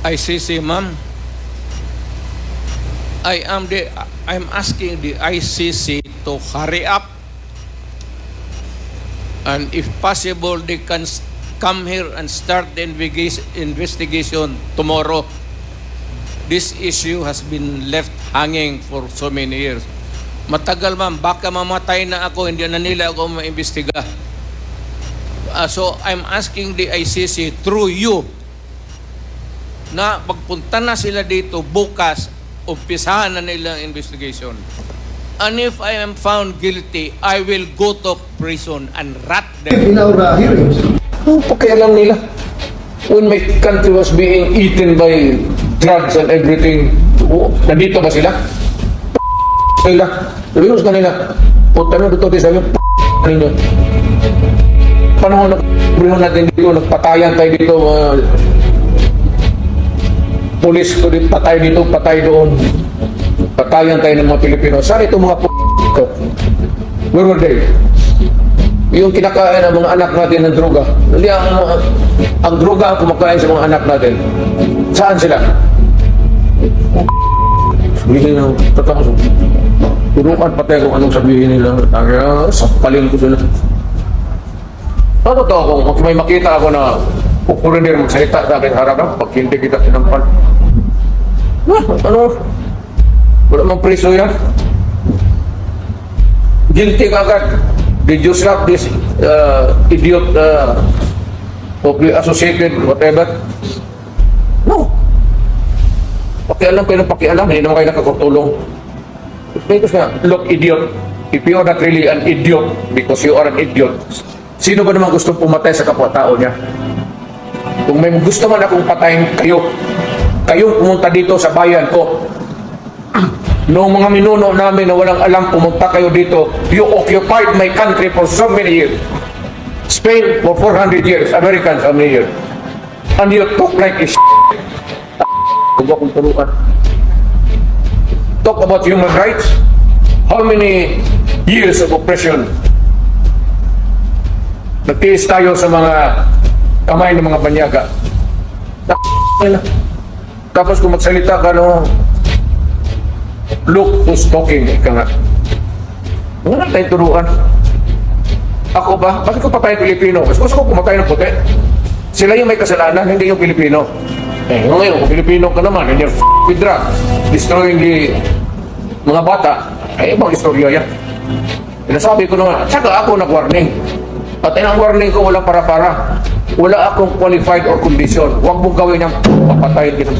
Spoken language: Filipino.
ICC, ma'am. I am the I'm asking the ICC to hurry up and if possible they can come here and start the investigation tomorrow. This issue has been left hanging for so many years. Matagal ma'am, baka mamatay na ako, hindi na nila ako maimbestiga. Ah, so I'm asking the ICC through you na pagpunta na sila dito bukas, umpisahan na nila ang investigation. And if I am found guilty, I will go to prison and rat them. in our uh, hearings. Ano pakialam nila? When my country was being eaten by drugs and everything, oh, nandito ba sila? Sila. Sabi ko sa kanila, puta na dito, sabi ko, ninyo. Panahon na natin dito, nagpatayan tayo dito, mga pulis ko dito, patay dito, patay doon. Patayan tayo ng mga Pilipino. Saan itong mga ko? Where were they? Yung kinakain ng mga anak natin ng droga. Hindi ang, ang droga ang kumakain sa mga anak natin. Saan sila? Sabihin na, tatapos. Turukan pati kung anong sabihin nila. Kaya, sampalin ko sila. Ano kung kung may makita ako na kukurin din magsalita sa akin harapan pag hindi kita sinampal. Ah, ano? Wala mang preso yan. Guilty ka agad. Did you slap this uh, idiot uh, public associated, whatever? No. Pakialam kayo ng pakialam, hindi naman kayo nakakutulong. Because nga, look, idiot, if you are not really an idiot because you are an idiot, sino ba naman gusto pumatay sa kapwa-tao niya? Kung may gusto man akong patayin kayo, kayong pumunta dito sa bayan ko, Noong mga minuno namin na walang alam pumunta kayo dito, you occupied my country for so many years. Spain for 400 years, Americans how many years? And you talk like a shit. Huwag akong turuan. Talk about human rights. How many years of oppression? Nagtiis tayo sa mga kamay ng mga banyaga. Tapos kung magsalita ka no, look who's talking, ika nga. Wala tayong turuan. Ako ba? Bakit ko patay Pilipino? Mas gusto ko pumatay ng puti. Sila yung may kasalanan, hindi yung Pilipino. Eh, ngayon, kung Pilipino ka naman, and you're f- with drugs, destroying the mga bata, ay ibang istorya yan. Sinasabi ko na nga, tsaka ako nag-warning. At ang warning ko, wala para-para. Wala akong qualified or condition. Huwag mong gawin yung papatayin kita.